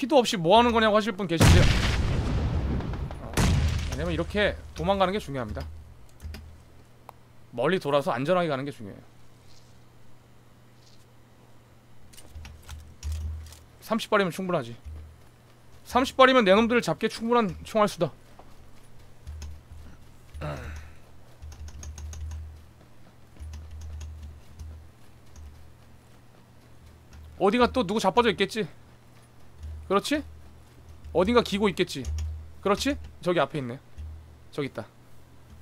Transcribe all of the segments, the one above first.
피도 없이 뭐 하는 거냐고 하실 분 계신데요. 어, 왜냐면 이렇게 도망가는 게 중요합니다. 멀리 돌아서 안전하게 가는 게 중요해요. 30발이면 충분하지. 30발이면 내 놈들을 잡기에 충분한 총알 수다. 어디가 또 누구 자빠져 있겠지? 그렇지? 어딘가 기고 있겠지. 그렇지? 저기 앞에 있네. 저기 있다.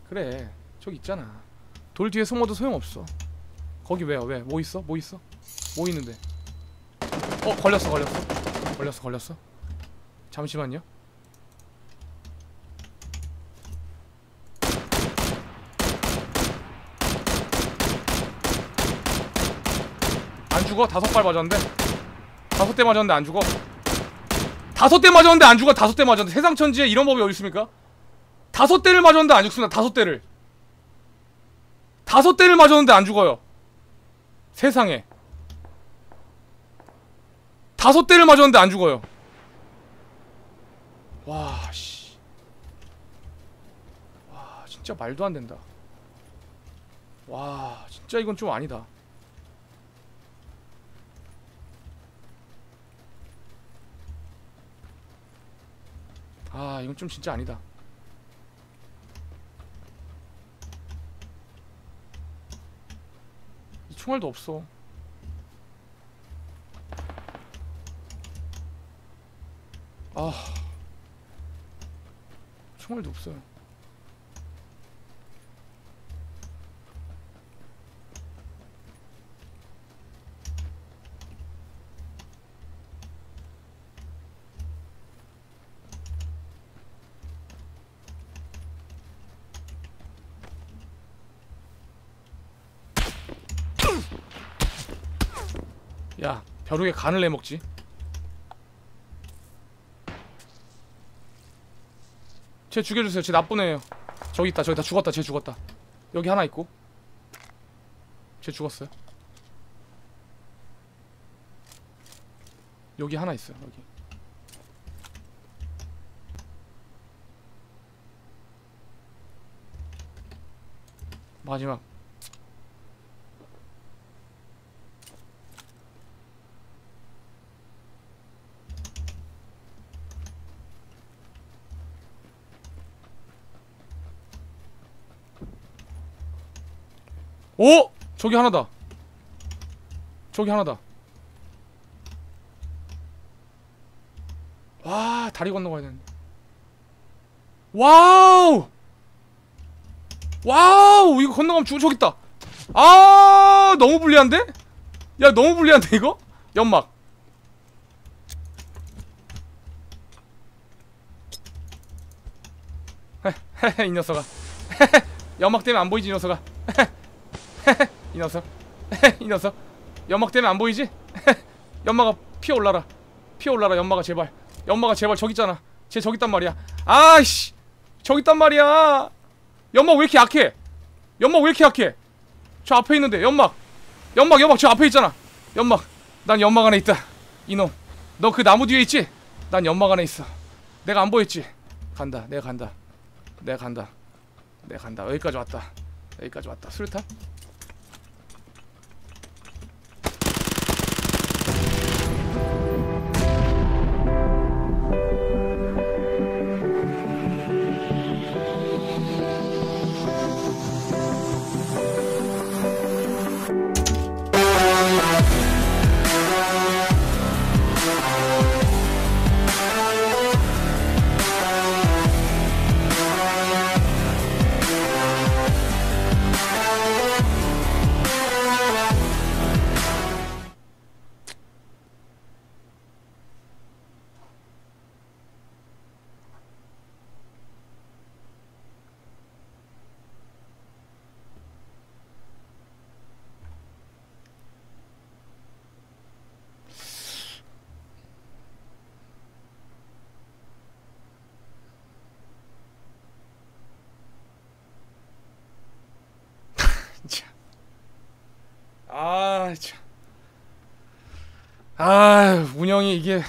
그래. 저기 있잖아. 돌 뒤에 숨어도 소용없어. 거기 왜요? 왜? 뭐 있어? 뭐 있어? 뭐 있는데? 어, 걸렸어, 걸렸어. 걸렸어, 걸렸어. 잠시만요. 안 죽어? 다섯 발 맞았는데? 다섯 대 맞았는데 안 죽어? 다섯 대 맞았는데 안 죽어? 다섯 대 맞았는데 세상 천지에 이런 법이 어디 있습니까? 다섯 대를 맞았는데 안 죽습니다. 다섯 대를. 다섯 대를 맞았는데 안 죽어요. 세상에. 다섯 대를 맞았는데 안 죽어요. 와, 씨. 와, 진짜 말도 안 된다. 와, 진짜 이건 좀 아니다. 아, 이건 좀 진짜 아니다. 이 총알도 없어. 아, 총알도 없어요. 야, 벼룩에 간을 내 먹지. 쟤 죽여주세요. 쟤 나쁜 애예요. 저기 있다. 저기 다 죽었다. 쟤 죽었다. 여기 하나 있고. 쟤 죽었어요. 여기 하나 있어요. 여기. 마지막. 오! 저기 하나다. 저기 하나다. 와, 다리 건너가야 되는데. 와우! 와우! 이거 건너가면 죽어 저기 있다. 아, 너무 불리한데? 야, 너무 불리한데 이거? 연막. 헤헤 이 녀석아. 연막 때문에 안 보이지 이 녀석아. 이 녀석. 이 녀석. 연막 때문에 안 보이지? 연마가 피어 올라라. 피어 올라라 연마가 제발. 연마가 제발 저기 있잖아. 쟤 저기 있단 말이야. 아이씨! 저기 있단 말이야. 연막 왜 이렇게 약해? 연막 왜 이렇게 약해? 저 앞에 있는데 연막. 연막 연막 저 앞에 있잖아. 연막. 난 연막 안에 있다. 이놈. 너 그 나무 뒤에 있지? 난 연막 안에 있어. 내가 안 보였지? 간다. 내가 간다. 내가 간다. 내가 간다. 여기까지 왔다. 여기까지 왔다. 수류탄? 참. 아, 운영이 이게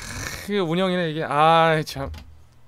그 운영이네 이게 아 참